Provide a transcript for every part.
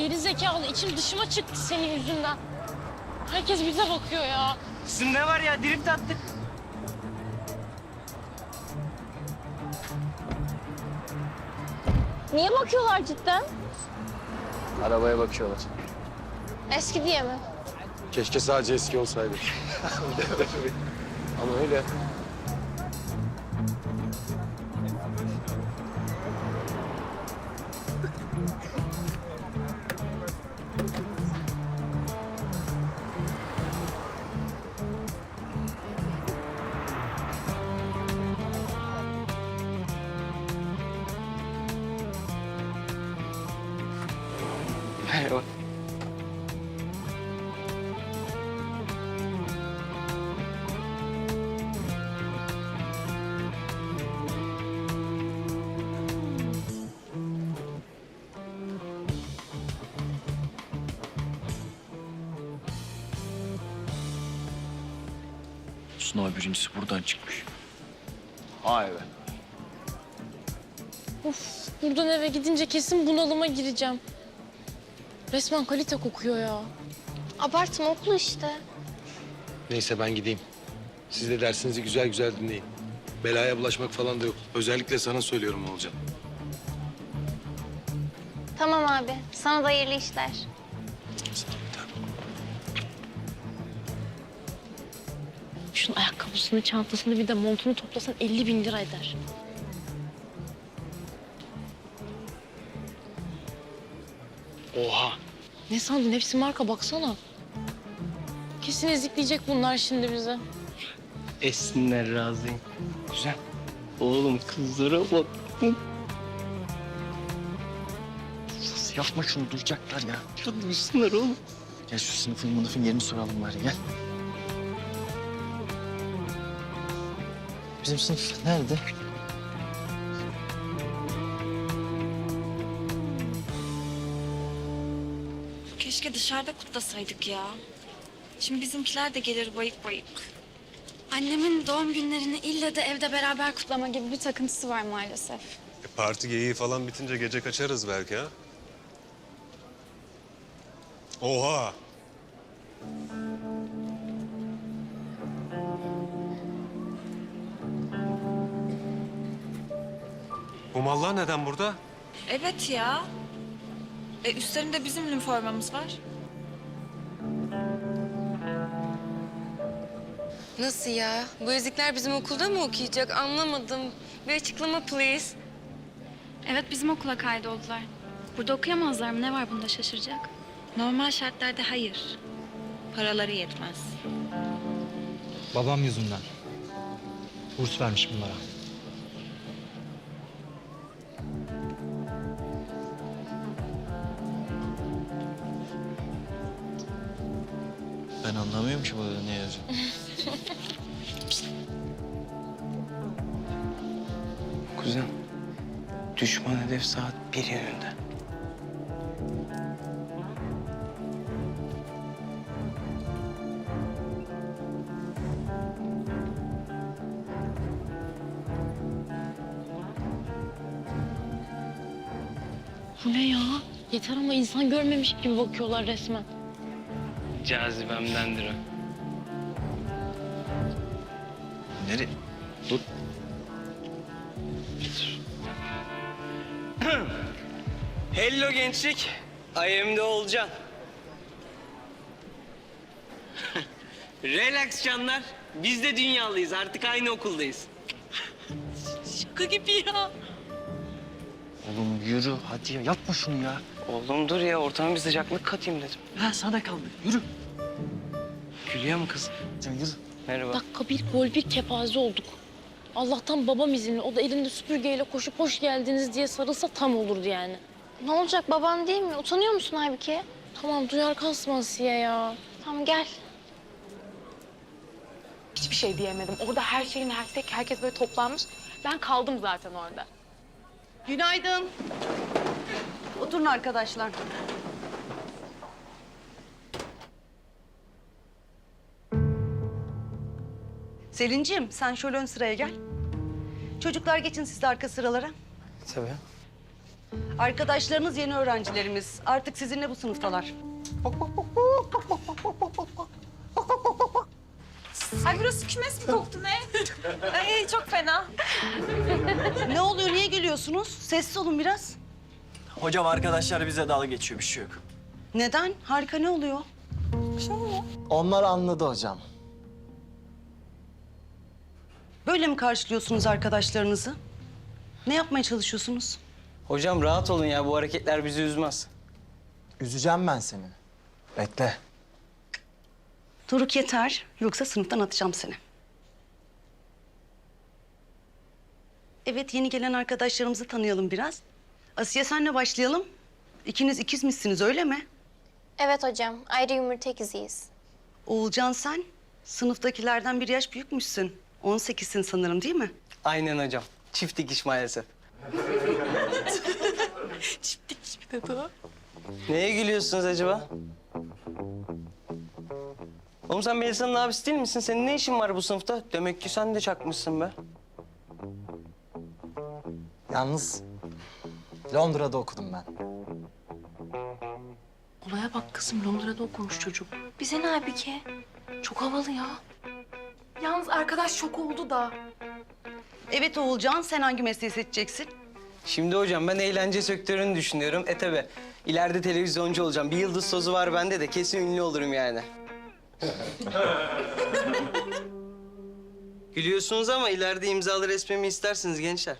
geri zekalı içim dışıma çıktı senin yüzünden. Herkes bize bakıyor ya. Kızım ne var ya drift attık. Niye bakıyorlar cidden? Arabaya bakıyorlar. Eski diye mi? Keşke sadece eski olsaydı. Ama öyle. Merhaba. Sınav birincisi buradan çıkmış. Vay be. Of buradan eve gidince kesin bunalıma gireceğim. Resmen kalite kokuyor ya. Abartma okul işte. Neyse ben gideyim. Siz de dersinizi güzel güzel dinleyin. Belaya bulaşmak falan da yok. Özellikle sana söylüyorum Olcan. Tamam abi. Sana da hayırlı işler. Sağ ol bir tanem. Şunun ayakkabısını, çantasını bir de montunu toplasan 50 bin lira eder. Oha. Ne sandın? Hepsi marka baksana. Kesin ezikleyecek bunlar şimdi bize. Esinler razıyım. Güzel. Oğlum kızlara bak. Sus, yapma şunu duyacaklar ya. Ya duysunlar oğlum. Gel şu sınıfın mınıfın yerini soralım bari gel. Bizim sınıf nerede? Keşke dışarıda kutlasaydık ya. Şimdi bizimkiler de gelir bayık bayık. Annemin doğum günlerini ille de evde beraber kutlama gibi bir takıntısı var maalesef. E, parti geyiği falan bitince gece kaçarız belki ha? Oha! Bu mallar neden burada? Evet ya. E üstlerinde bizim üniformamız var. Nasıl ya? Bu ezikler bizim okulda mı okuyacak? Anlamadım. Bir açıklama please. Evet bizim okula kaydoldular. Burada okuyamazlar mı? Ne var bunda şaşıracak? Normal şartlarda hayır. Paraları yetmez. Babam yüzünden. Burs vermiş bunlara. Ben anlamıyorum ki burada ne yazıyor. Kuzen. Düşman hedef saat bir yönünde. Bu ne ya? Yeter ama insan görmemiş gibi bakıyorlar resmen. Cazibemdendir o. Nereye? Dur. Hello gençlik. IM'de Olcan. Relax canlar. Biz de dünyalıyız. Artık aynı okuldayız. Şaka gibi ya. Oğlum yürü hadi ya yapma şunu ya. Oğlum dur ya ortama bir sıcaklık katayım dedim. Ha sana kaldı yürü. Gülüyor mu kız? Sen yürü. Merhaba. Dakika bir gol bir kepaze olduk. Allah'tan babam izinli. O da elinde süpürgeyle koşup hoş geldiniz diye sarılsa tam olurdu yani. Ne olacak baban değil mi? Utanıyor musun Aybike? Tamam duyar kasma Asiye ya. Tamam gel. Hiçbir şey diyemedim. Orada her şeyin hersek, herkes böyle toplanmış. Ben kaldım zaten orada. Günaydın. Oturun arkadaşlar. Selin'ciğim sen şöyle ön sıraya gel. Çocuklar geçin siz de arka sıralara. Tabii. Arkadaşlarınız yeni öğrencilerimiz. Artık sizinle bu sınıftalar. Ay burası kümes mi koktu ne? Ay çok fena. Ne oluyor? Niye gülüyorsunuz? Sessiz olun biraz. Hocam arkadaşlar bize dalga geçiyor bir şey yok. Neden? Harika ne oluyor? Onlar anladı hocam. Böyle mi karşılıyorsunuz arkadaşlarınızı? Ne yapmaya çalışıyorsunuz? Hocam rahat olun ya bu hareketler bizi üzmez. Üzeceğim ben seni. Bekle. Doruk yeter. Yoksa sınıftan atacağım seni. Evet yeni gelen arkadaşlarımızı tanıyalım biraz. Asiye senle başlayalım. İkiniz ikiz misiniz öyle mi? Evet hocam. Ayrı yumurta ikiziyiz. Oğulcan sen sınıftakilerden bir yaş büyükmüşsün. 18'sin sanırım değil mi? Aynen hocam. Çift dikiş maalesef. Neye gülüyorsunuz acaba? Oğlum sen Melisa'nın abisi değil misin? Senin ne işin var bu sınıfta? Demek ki sen de çakmışsın be. Yalnız Londra'da okudum ben. Olaya bak kızım Londra'da okumuş çocuk. Bize ne Aybike? Çok havalı ya. Yalnız arkadaş şok oldu da. Evet Oğulcan sen hangi mesleği seçeceksin? Şimdi hocam ben eğlence sektörünü düşünüyorum. E tabi ileride televizyoncu olacağım. Bir yıldız sozu var bende de kesin ünlü olurum yani. Gülüyorsunuz ama ileride imzalı resmimi istersiniz gençler.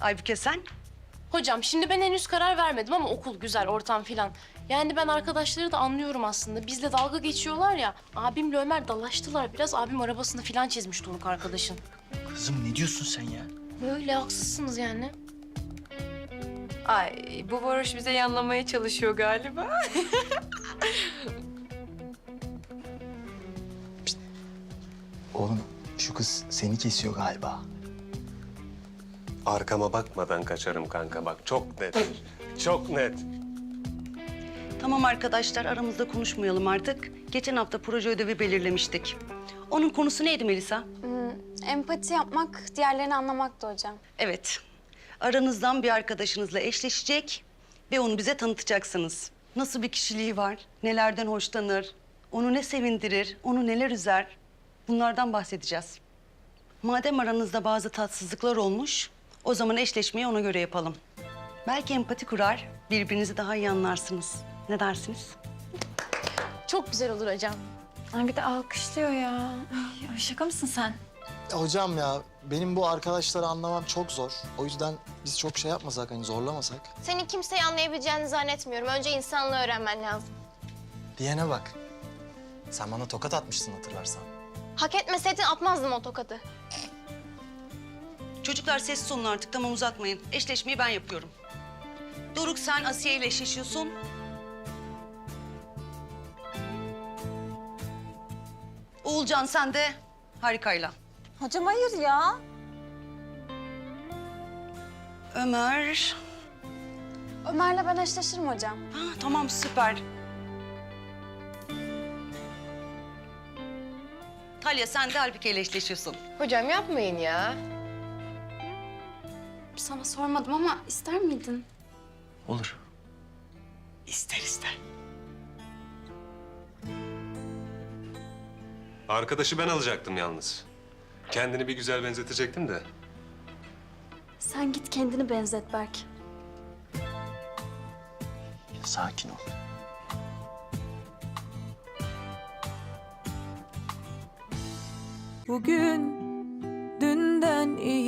Aybüke sen? Hocam şimdi ben henüz karar vermedim ama okul güzel, ortam filan. Yani ben arkadaşları da anlıyorum aslında. Bizle dalga geçiyorlar ya. Abimle Ömer dalaştılar biraz. Abim arabasını filan çizmiş Doruk arkadaşın. Kızım ne diyorsun sen ya? Böyle haksızsınız yani. Ay bu varoş bize yanlamaya çalışıyor galiba. Oğlum şu kız seni kesiyor galiba. Arkama bakmadan kaçarım kanka bak çok net. çok net. Tamam arkadaşlar aramızda konuşmayalım artık. Geçen hafta proje ödevi belirlemiştik. Onun konusu neydi Melisa? Empati yapmak, diğerlerini anlamaktı hocam. Evet. Aranızdan bir arkadaşınızla eşleşecek ve onu bize tanıtacaksınız. Nasıl bir kişiliği var, nelerden hoşlanır, onu ne sevindirir, onu neler üzer. Bunlardan bahsedeceğiz. Madem aranızda bazı tatsızlıklar olmuş, o zaman eşleşmeyi ona göre yapalım. Belki empati kurar, birbirinizi daha iyi anlarsınız. Ne dersiniz? Çok güzel olur hocam. Ay bir de alkışlıyor ya. Ay, şaka mısın sen? Hocam ya benim bu arkadaşları anlamam çok zor. O yüzden biz çok şey yapmasak hani zorlamasak. Senin kimseyi anlayabileceğini zannetmiyorum. Önce insanlığı öğrenmen lazım. Diyene bak. Sen bana tokat atmıştın hatırlarsan. Hak etmeseydin atmazdım o tokadı. Çocuklar sessiz olun artık, tamam uzatmayın. Eşleşmeyi ben yapıyorum. Doruk sen Asiye ile eşleşiyorsun. Oğulcan sen de harikayla. Hocam hayır ya. Ömer. Ömer'le ben eşleşirim hocam. Ha, tamam süper. Talya sen de Halbuki ile eşleşiyorsun. Hocam yapmayın ya. Sana sormadım ama ister miydin? Olur. İster ister. Arkadaşı ben alacaktım yalnız. Kendini bir güzel benzetecektim de. Sen git kendini benzet Berk. Sakin ol. Bugün dünden iyi